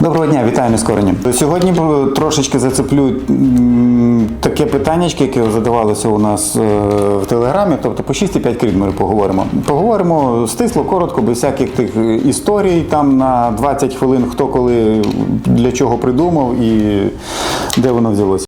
Доброго дня, вітаю нескорені. Сьогодні б- трошечки зацеплю таке питання, яке задавалося у нас е, в телеграмі. Тобто по 6,5 ми поговоримо. Поговоримо стисло, коротко, без всяких тих е, історій. Там на 20 хвилин хто коли для чого придумав і де воно взялося.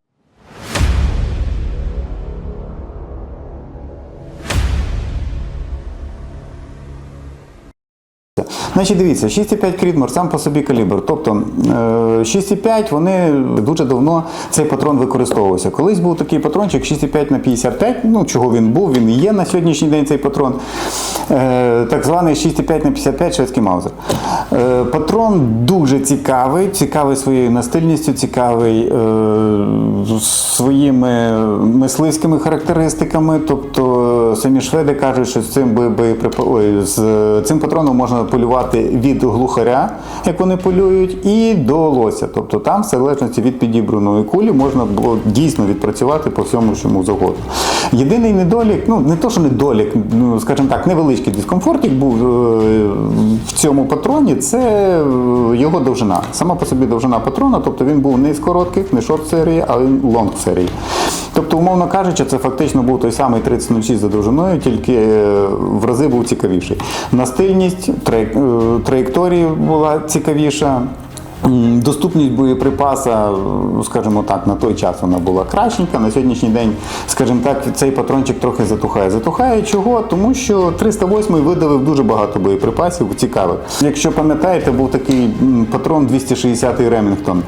Значить, дивіться, 6,5 Крідмор сам по собі калібр. Тобто е, 6,5 вони дуже давно цей патрон використовувався. Колись був такий патрончик 6,5 на 55, ну чого він був, він і є на сьогоднішній день цей патрон. Е, Так званий 6,5 на 55 шведський маузер. Е, Патрон дуже цікавий, цікавий своєю настильністю, цікавий е, своїми мисливськими характеристиками. Тобто самі шведи кажуть, що з цим боєприпа- ой, з цим патроном можна полювати від глухаря, як вони полюють, і до лося. Тобто там, в залежності від підібраної кулі, можна було дійсно відпрацювати по всьому, чому завгодно. Єдиний недолік, ну не то, що недолік, ну скажімо так, невеличкий дискомфортик був е, в цьому патроні, це е, його довжина. Сама по собі довжина патрона, тобто він був не з коротких, не шорт серії, а він лонг серії. Тобто, умовно кажучи, це фактично був той самий 3006 за довжиною, тільки е, в рази був цікавіший. Настильність, е, траєкторія була цікавіша. Доступність боєприпаса, е, скажімо так, на той час вона була кращенька. На сьогоднішній день, скажімо так, цей патрончик трохи затухає. Затухає чого? Тому що 308 видавив дуже багато боєприпасів цікавих. Якщо пам'ятаєте, був такий патрон 260 Ремінгтон.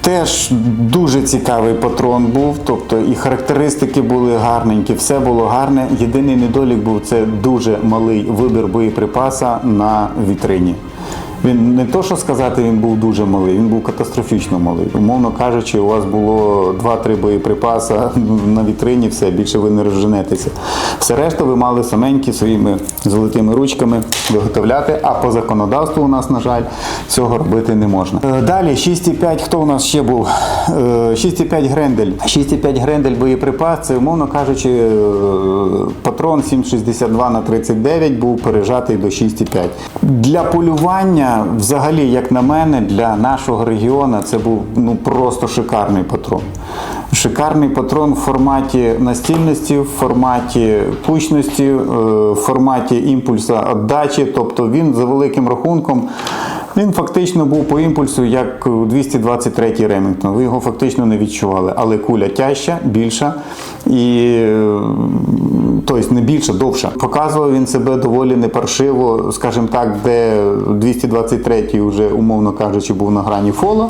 Теж дуже цікавий патрон був, тобто і характеристики були гарненькі, все було гарне. Єдиний недолік був це дуже малий вибір боєприпаса на вітрині. Він не то, що сказати, він був дуже малий, він був катастрофічно малий. Умовно кажучи, у вас було 2-3 боєприпаса на вітрині, все, більше ви не розженетеся. Все решта ви мали саменькі своїми золотими ручками виготовляти, а по законодавству у нас, на жаль, цього робити не можна. Е, Далі 6,5, хто у нас ще був? Е, 6,5 Грендель. 6,5 Грендель боєприпас, це, умовно кажучи, е, патрон 7,62 на 39 був пережатий до 6,5. Для полювання, взагалі, як на мене, для нашого регіону це був ну просто шикарний патрон. Шикарний патрон в форматі настільності, в форматі кучності, е, в форматі імпульса віддачі. Тобто він за великим рахунком. Він фактично був по імпульсу як 223-й Ремінгтон. Ви його фактично не відчували, але куля тяжча, більша і е, тобто не більша, довша. Показував він себе доволі непаршиво, скажімо так, де 223-й вже, умовно кажучи, був на грані фола.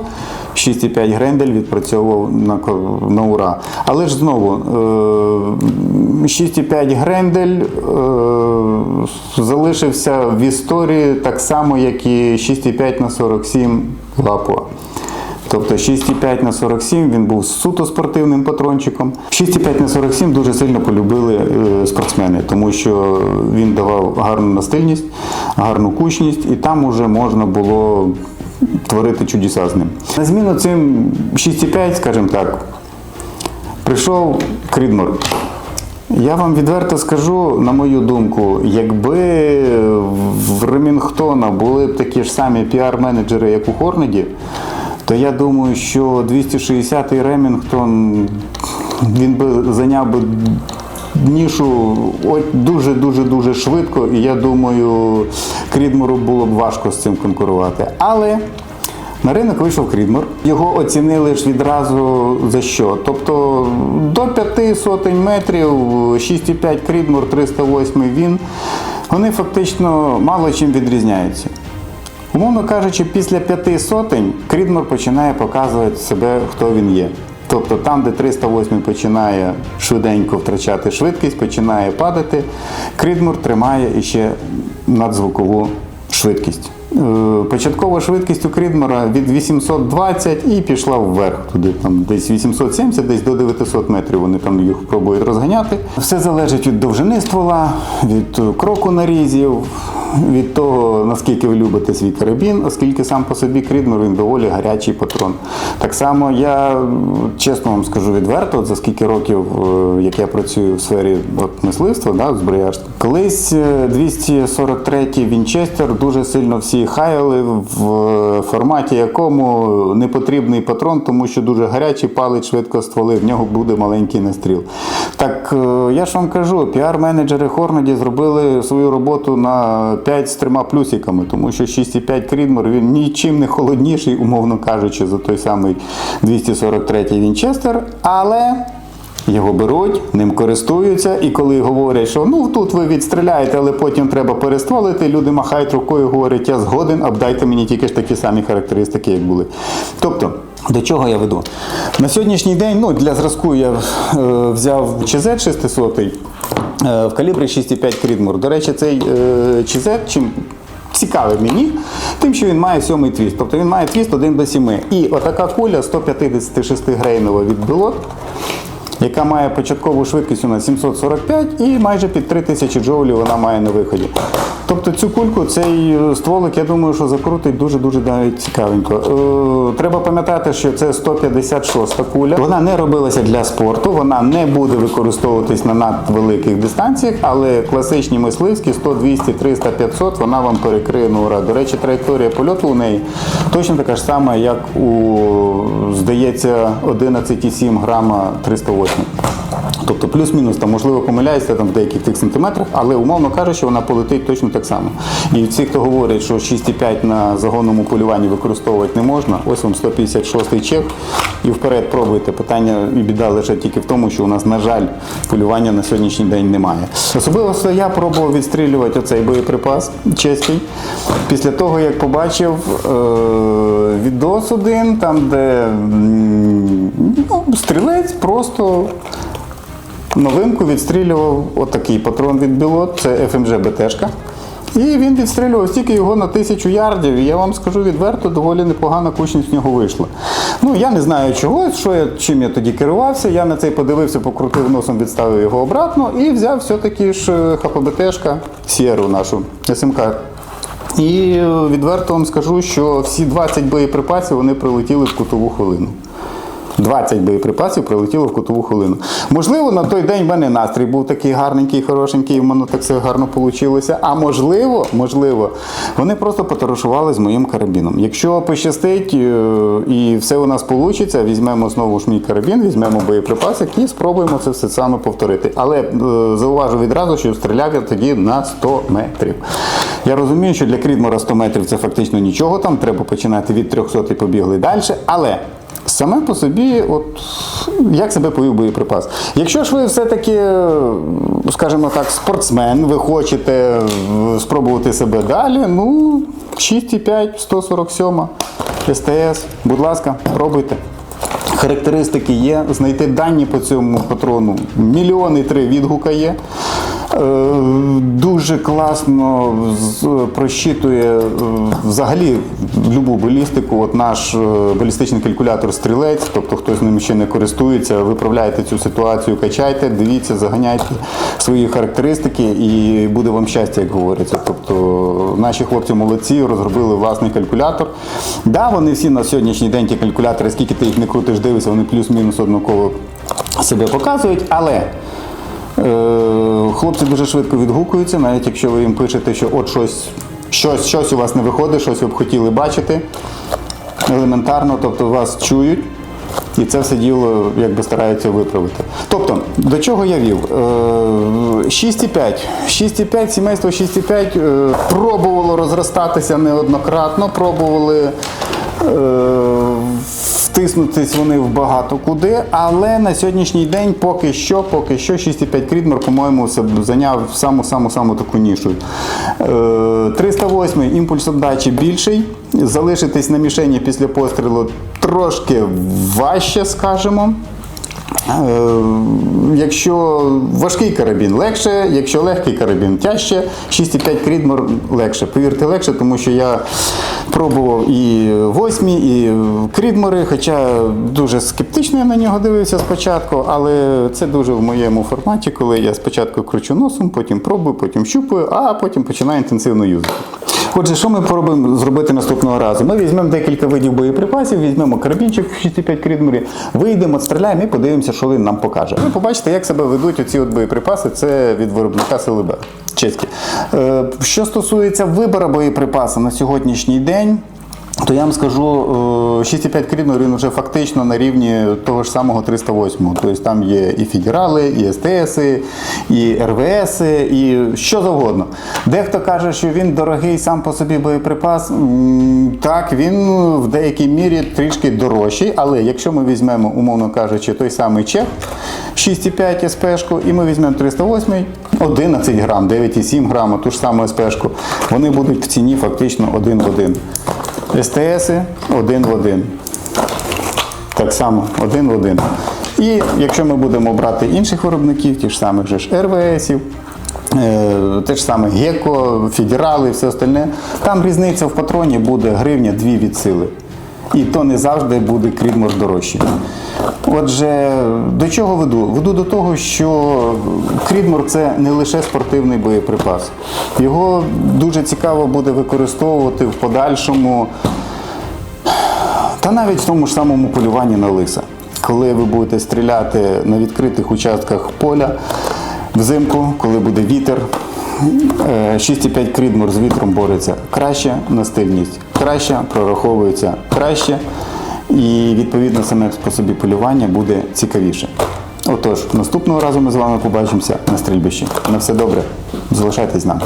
6,5 Грендель відпрацьовував на, на ура. Але ж знову е, 6,5 Грендель е, залишився в історії так само, як і 6,5 на 47 Лапуа. Тобто 6,5 на 47 він був суто спортивним патрончиком. 6,5 на 47 дуже сильно полюбили е, спортсмени, тому що він давав гарну настильність, гарну кучність, і там уже можна було творити чудеса з ним. На зміну цим 6,5, скажімо так, прийшов Крідмор. Я вам відверто скажу, на мою думку, якби в Ремінгтона були б такі ж самі піар-менеджери, як у Хорнеді, то я думаю, що 260-й Ремінгтон він би зайняв би нішу дуже-дуже дуже швидко, і я думаю, Крідмору було б важко з цим конкурувати. Але на ринок вийшов Крідмор. Його оцінили ж відразу за що? Тобто до 5 сотень метрів, 6,5 Крідмор, 308 він. Вони фактично мало чим відрізняються. Умовно кажучи, після п'яти сотень Крідмор починає показувати себе, хто він є. Тобто там, де 308 починає швиденько втрачати швидкість, починає падати, Крідмор тримає іще надзвукову швидкість. Е, Початкова швидкість у Крідмора від 820 і пішла вверх, туди там десь 870, десь до 900 метрів вони там їх пробують розганяти. Все залежить від довжини ствола, від е, кроку нарізів, від того, наскільки ви любите свій карабін, оскільки сам по собі Крідмор він доволі гарячий патрон. Так само я чесно вам скажу відверто, за скільки років, е, як я працюю в сфері от, мисливства, да, зброярства, колись е, 243-й Вінчестер дуже сильно всі всі хаяли в форматі якому не потрібний патрон, тому що дуже гарячий палить швидко стволи, в нього буде маленький настріл. Так е, я ж вам кажу, піар-менеджери Хорнаді зробили свою роботу на 5 з трьома плюсиками, тому що 6,5 Крідмор він нічим не холодніший, умовно кажучи, за той самий 243 Вінчестер, але. Його беруть, ним користуються, і коли говорять, що ну тут ви відстріляєте, але потім треба перестволити, люди махають рукою, говорять, я згоден, обдайте мені тільки ж такі самі характеристики, як були. Тобто, до чого я веду? На сьогоднішній день, ну для зразку я е, взяв ЧЗ 600 е, в калібрі 6,5 Крідмур. До речі, цей е, ЧЗ чим цікавий мені, тим, що він має сьомий твіст. Тобто він має твіст 1 до 7. І отака куля 156 грейнова від Белот яка має початкову швидкість у нас 745 і майже під 3000 джоулів вона має на виході. Тобто цю кульку, цей е, стволик, я думаю, що закрутить дуже-дуже навіть цікавенько. Е, треба пам'ятати, що це 156 куля. Вона не робилася для спорту, вона не буде використовуватись на надвеликих дистанціях, але класичні мисливські 100, 200, 300, 500 вона вам перекриє на ура. До речі, траєкторія польоту у неї точно така ж сама, як у, здається, 11,7 грама 308. இருக்கும் Тобто плюс-мінус, там, можливо, помиляюся там в деяких тих сантиметрах, але умовно кажучи, вона полетить точно так само. І ці, хто говорять, що 6,5 на загонному полюванні використовувати не можна, ось вам 156-й чек і вперед пробуйте. Питання і біда лише тільки в тому, що у нас, на жаль, полювання на сьогоднішній день немає. Особливо я пробував відстрілювати оцей боєприпас чеський. Після того, як побачив е- відос один, там, де ну, стрілець просто новинку відстрілював отакий патрон від Білот, це FMG БТшка. І він відстрілював стільки його на тисячу ярдів, і я вам скажу відверто, доволі непогана кучність в нього вийшла. Ну, я не знаю чого, що я, чим я тоді керувався. Я на цей подивився, покрутив носом, відставив його обратно і взяв все-таки ж е, ХПБТшка Сєру нашу СМК. І е, відверто вам скажу, що всі 20 боєприпасів вони прилетіли в кутову хвилину. 20 боєприпасів прилетіло в кутову хвилину. Можливо, на той день в мене настрій був такий гарненький, хорошенький, і в мене так все гарно вийшло. А можливо, можливо, вони просто потарушували з моїм карабіном. Якщо пощастить е, і все у нас вийде, візьмемо знову ж мій карабін, візьмемо боєприпаси і спробуємо це все саме повторити. Але е, зауважу відразу, що стріляв я тоді на 100 метрів. Я розумію, що для Крідмора 100 метрів це фактично нічого, там треба починати від 300 і побігли далі. Але Саме по собі, от як себе повів боєприпас. Якщо ж ви все-таки, скажімо так, спортсмен, ви хочете спробувати себе далі, ну 6,5, 147 СТС, будь ласка, пробуйте. Характеристики є, знайти дані по цьому патрону. Мільйони три відгука є. Е, Дуже класно просчитує е, взагалі любу балістику. От наш е, балістичний калькулятор стрілець, тобто хтось ним ще не користується, виправляйте цю ситуацію, качайте, дивіться, заганяйте свої характеристики і буде вам щастя, як говориться. Тобто наші хлопці молодці, розробили власний калькулятор. Да, вони всі на сьогоднішній день ті калькулятори, скільки ти їх не крутиш, дивишся, вони плюс-мінус однаково себе показують, але. Е, Хлопці дуже швидко відгукуються, навіть якщо ви їм пишете, що от щось, щось, щось у вас не виходить, щось ви б хотіли бачити. Елементарно, тобто вас чують. І це все діло якби стараються виправити. Тобто, до чого я вів? Е, 6,5. 6,5, сімейство 6,5 е, пробувало розростатися неоднократно, пробували втиснутись вони в багато куди, але на сьогоднішній день поки що, поки що 6,5 Крідмор, по-моєму, зайняв саму-саму-саму таку нішу. Е, 308 імпульс обдачі більший. Залишитись на мішені після пострілу трошки важче, скажімо. Е, Якщо важкий карабін легше, якщо легкий карабін тяжче, 6,5 Крідмор легше. Повірте, легше, тому що я пробував і восьмі, і Крідмори, хоча дуже скептично я на нього дивився спочатку, але це дуже в моєму форматі, коли я спочатку кручу носом, потім пробую, потім щупаю, а потім починаю інтенсивно юзати. Отже, що ми пробуємо зробити наступного разу? Ми візьмемо декілька видів боєприпасів, візьмемо карабінчик 6,5 крідмурі, вийдемо, стріляємо і подивимося, що він нам покаже. Ви побачите, як себе ведуть оці от боєприпаси. Це від виробника СЛБ. чеські. Е, Що стосується вибору боєприпасу на сьогоднішній день. То я вам скажу, е, 6,5 Крідмор він вже фактично на рівні того ж самого 308. Тобто там є і федерали, і СТС, і РВС, і що завгодно. Дехто каже, що він дорогий сам по собі боєприпас. Так, він в деякій мірі трішки дорожчий, але якщо ми візьмемо, умовно кажучи, той самий чек 6,5 СПшку, і ми візьмемо 308, 11 грам, 9,7 грама, ту ж саму СПшку, вони будуть в ціні фактично один в один. СТС один в один. Так само, один в один. І якщо ми будемо брати інших виробників, ті ж самих же ж РВСів, е, те ж саме Геко, Федерали і все остальне, там різниця в патроні буде гривня 2 від сили. І то не завжди буде Крідмор дорожчий. Отже, до чого веду? Веду до того, що Крідмор це не лише спортивний боєприпас. Його дуже цікаво буде використовувати в подальшому та навіть в тому ж самому полюванні на лиса. Коли ви будете стріляти на відкритих участках поля взимку, коли буде вітер, 6,5 крідмор з вітром бореться краще на стильність, краще прораховується краще, і відповідно саме по собі полювання буде цікавіше. Отож, наступного разу ми з вами побачимося на стрільбищі. На все добре, залишайтесь з нами.